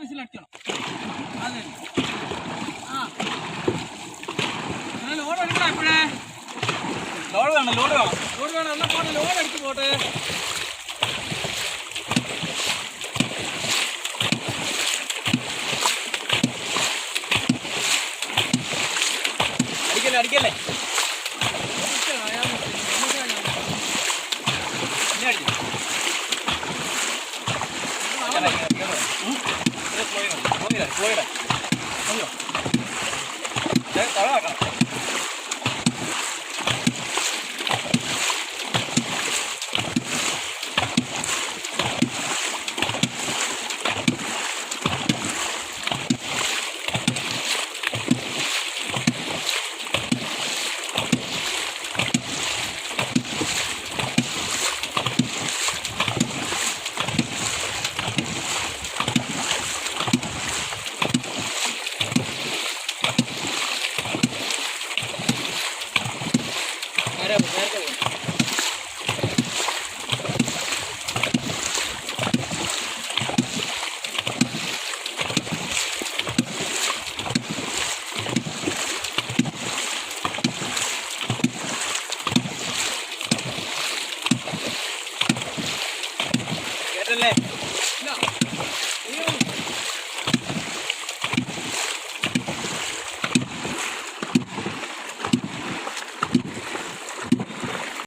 Whistle அடிக்கணும்? Load எடுக்கா இப்படி. Load வேணும் லோடு வேணும். லோடு வேணும் என்ன போன லோடு அடிச்சு போட்டு. அடிக்கல அடிக்கல. പോയിടാ. അയ്യോ. തളാക്കാം Gracias.